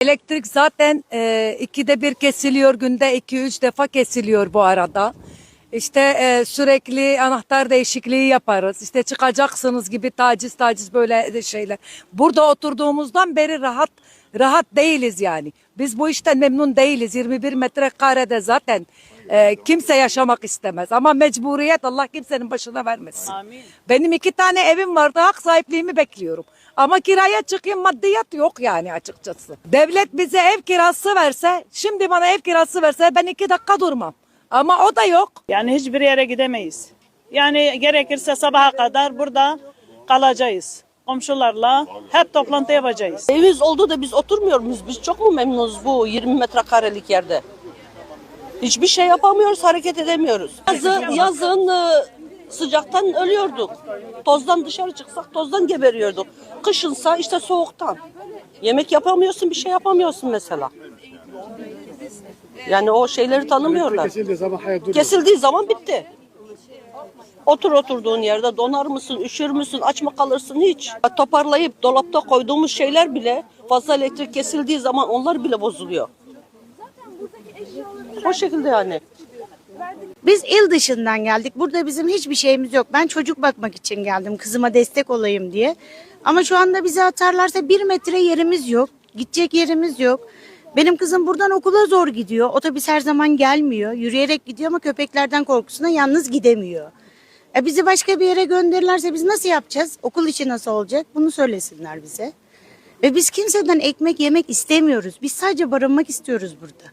Elektrik zaten e, ikide bir kesiliyor günde iki üç defa kesiliyor bu arada. İşte e, sürekli anahtar değişikliği yaparız. İşte çıkacaksınız gibi taciz taciz böyle şeyler. Burada oturduğumuzdan beri rahat rahat değiliz yani. Biz bu işten memnun değiliz. 21 metrekarede zaten e, kimse yaşamak istemez. Ama mecburiyet Allah kimsenin başına vermesin. Amin. Benim iki tane evim vardı hak sahipliğimi bekliyorum. Ama kiraya çıkayım maddiyat yok yani açıkçası. Devlet bize ev kirası verse şimdi bana ev kirası verse ben iki dakika durmam. Ama o da yok. Yani hiçbir yere gidemeyiz. Yani gerekirse sabaha kadar burada kalacağız. Komşularla hep toplantı yapacağız. Evimiz oldu da biz oturmuyor muyuz? Biz çok mu memnunuz bu 20 metrekarelik yerde? Hiçbir şey yapamıyoruz, hareket edemiyoruz. Yazın, yazın e, sıcaktan ölüyorduk. Tozdan dışarı çıksak tozdan geberiyorduk. Kışınsa işte soğuktan. Yemek yapamıyorsun, bir şey yapamıyorsun mesela. Yani o şeyleri tanımıyorlar. Kesildiği zaman hayat. Kesildiği zaman bitti. Otur oturduğun yerde donar mısın, üşür müsün, aç mı kalırsın hiç. Toparlayıp dolapta koyduğumuz şeyler bile fazla elektrik kesildiği zaman onlar bile bozuluyor. O şekilde yani. Biz il dışından geldik. Burada bizim hiçbir şeyimiz yok. Ben çocuk bakmak için geldim. Kızıma destek olayım diye. Ama şu anda bizi atarlarsa bir metre yerimiz yok. Gidecek yerimiz yok. Benim kızım buradan okula zor gidiyor. Otobüs her zaman gelmiyor. Yürüyerek gidiyor ama köpeklerden korkusuna yalnız gidemiyor. E bizi başka bir yere gönderirlerse biz nasıl yapacağız? Okul işi nasıl olacak? Bunu söylesinler bize. Ve biz kimseden ekmek yemek istemiyoruz. Biz sadece barınmak istiyoruz burada.